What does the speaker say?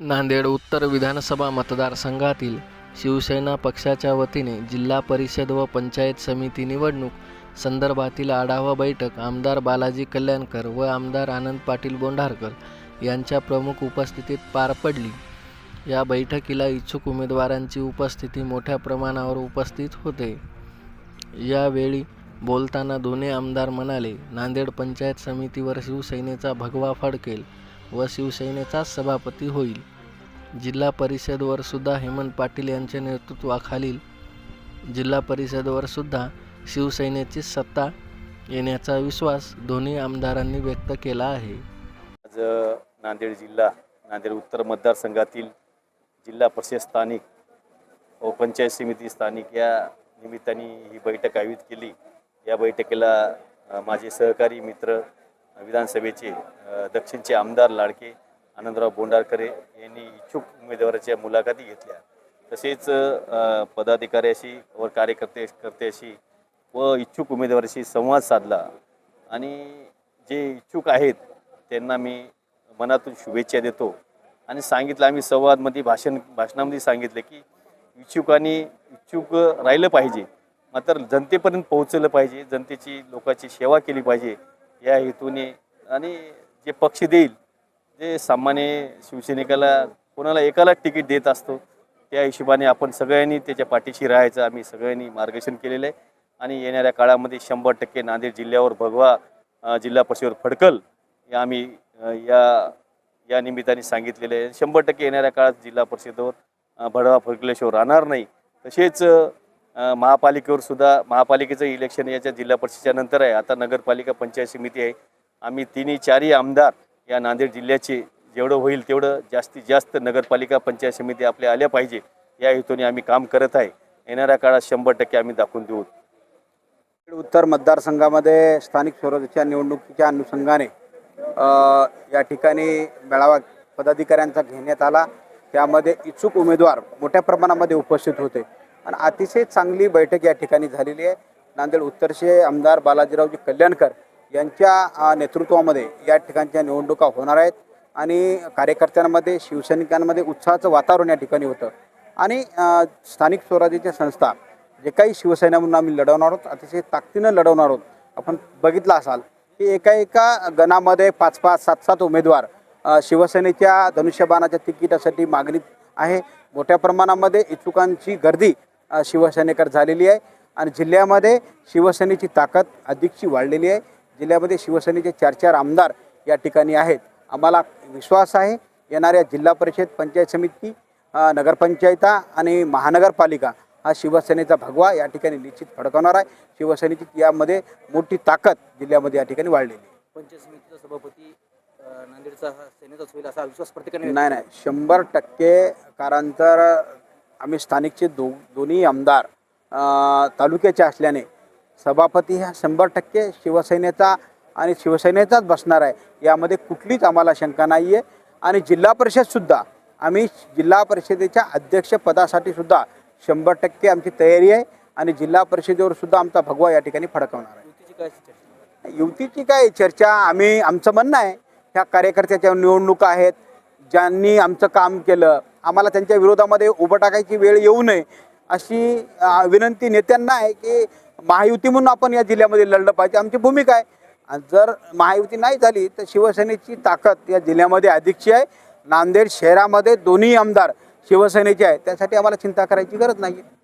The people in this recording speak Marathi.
नांदेड उत्तर विधानसभा मतदारसंघातील शिवसेना पक्षाच्या वतीने जिल्हा परिषद व पंचायत समिती निवडणूक संदर्भातील आढावा बैठक आमदार बालाजी कल्याणकर व आमदार आनंद पाटील बोंढारकर यांच्या प्रमुख उपस्थितीत पार पडली. या बैठकीला इच्छुक उमेदवारांची उपस्थिती मोठ्या प्रमाणावर उपस्थित होते. यावेळी बोलताना दोन्ही आमदार म्हणाले नांदेड पंचायत समितीवर शिवसेनेचा भगवा फडकेल. व शिवसेनेचाच सभापती होईल. जिल्हा परिषदवर सुद्धा हेमंत पाटील यांच्या नेतृत्वाखालील जिल्हा परिषदवर सुद्धा शिवसेनेची सत्ता येण्याचा विश्वास दोन्ही आमदारांनी व्यक्त केला आहे. आज नांदेड जिल्हा नांदेड उत्तर मतदारसंघातील जिल्हा परिषद स्थानिक व पंचायत समिती स्थानिक या निमित्ताने ही बैठक आयोजित केली. या बैठकीला माझे सहकारी मित्र विधानसभेचे दक्षिणचे आमदार लाडके आनंदराव बोंडारकरे यांनी इच्छुक उमेदवाराच्या मुलाखती घेतल्या. तसेच पदाधिकाऱ्याशी व कार्यकर्ते कर्त्याशी व इच्छुक उमेदवाराशी संवाद साधला. आणि जे इच्छुक आहेत त्यांना मी मनातून शुभेच्छा देतो. आणि सांगितलं आम्ही संवादमध्ये भाषण भाषणामध्ये सांगितलं की इच्छुकांनी इच्छुक राहिलं पाहिजे. मात्र जनतेपर्यंत पोहोचलं पाहिजे. जनतेची लोकांची सेवा केली पाहिजे. या हेतूने आणि जे पक्ष देईल जे सामान्य शिवसैनिकाला कोणाला एकाला तिकीट देत असतो त्या हिशोबाने आपण सगळ्यांनी त्याच्या पाठीशी राहायचं. आम्ही सगळ्यांनी मार्गदर्शन केलेलं आहे. आणि येणाऱ्या काळामध्ये शंभर टक्के नांदेड जिल्ह्यावर भगवा जिल्हा परिषदेवर फडकल हे आम्ही या या निमित्ताने सांगितलेले आहे. शंभर टक्के येणाऱ्या काळात जिल्हा परिषदेवर भडवा फडकल्याशिवाय राहणार नाही. तसेच महापालिकेवर सुद्धा महापालिकेचं इलेक्शन याच्या जिल्हा परिषदेच्या नंतर आहे. आता नगरपालिका पंचायत समिती आहे. आम्ही तिन्ही चारही आमदार या नांदेड जिल्ह्याचे जेवढं होईल तेवढं जास्तीत जास्त नगरपालिका पंचायत समिती आपल्या आल्या पाहिजे. या हेतूने आम्ही काम करत आहे. येणाऱ्या काळात शंभर टक्के आम्ही दाखवून देऊ. उत्तर मतदारसंघामध्ये स्थानिक स्वराज्याच्या निवडणुकीच्या अनुषंगाने या ठिकाणी मेळावा पदाधिकाऱ्यांचा घेण्यात आला. त्यामध्ये इच्छुक उमेदवार मोठ्या प्रमाणामध्ये उपस्थित होते. आणि अतिशय चांगली बैठक या ठिकाणी झालेली आहे. नांदेड उत्तरचे आमदार बालाजीरावजी कल्याणकर यांच्या नेतृत्वामध्ये या ठिकाणच्या निवडणुका होणार आहेत. आणि कार्यकर्त्यांमध्ये शिवसैनिकांमध्ये उत्साहाचं वातावरण या ठिकाणी होतं. आणि स्थानिक स्वराज्याच्या संस्था जे काही शिवसेना म्हणून आम्ही लढवणार आहोत अतिशय ताकदीनं लढवणार आहोत. आपण बघितलं असाल की एका एका गणामध्ये पाच पाच सात सात उमेदवार शिवसेनेच्या धनुष्यबाणाच्या तिकिटासाठी मागणी आहे. मोठ्या प्रमाणामध्ये इच्छुकांची गर्दी शिवसेनेकर झालेली आहे आणि जिल्ह्यामध्ये शिवसेनेची ताकद अधिकची वाढलेली आहे. जिल्ह्यामध्ये शिवसेनेचे चार चार आमदार या ठिकाणी आहेत. आम्हाला विश्वास आहे येणाऱ्या जिल्हा परिषद पंचायत समिती नगरपंचायता आणि महानगरपालिका हा शिवसेनेचा भगवा या ठिकाणी निश्चित फडकवणार आहे. शिवसेनेची यामध्ये मोठी ताकद जिल्ह्यामध्ये या ठिकाणी वाढलेली आहे. पंचायत समितीचा सभापती नांदेडचा हा सेनेचाच होईल असा विश्वास प्रत्येकाने नाही नाही. शंभर टक्के कारण तर आम्ही स्थानिकचे दो दोन्ही आमदार तालुक्याचे असल्याने सभापती ह्या शंभर टक्के शिवसेनेचा आणि शिवसेनेचाच बसणार आहे. यामध्ये कुठलीच आम्हाला शंका नाही आहे आणि जिल्हा परिषदसुद्धा आम्ही जिल्हा परिषदेच्या अध्यक्षपदासाठी सुद्धा शंभर टक्के आमची तयारी आहे आणि जिल्हा परिषदेवर सुद्धा आमचा भगवा या ठिकाणी फडकवणार आहे. युतीची काय चर्चा? युतीची काय चर्चा? आम्ही आमचं म्हणणं आहे ह्या कार्यकर्त्याच्या निवडणुका आहेत. ज्यांनी आमचं काम केलं आम्हाला त्यांच्या विरोधामध्ये उभं टाकायची वेळ येऊ नये अशी विनंती नेत्यांना आहे की महायुती म्हणून आपण या जिल्ह्यामध्ये लढलं पाहिजे. आमची भूमिका आहे. आणि जर महायुती नाही झाली तर शिवसेनेची ताकद या जिल्ह्यामध्ये अधिकची आहे. नांदेड शहरामध्ये दोन्ही आमदार शिवसेनेचे आहे त्यासाठी आम्हाला चिंता करायची गरज नाही आहे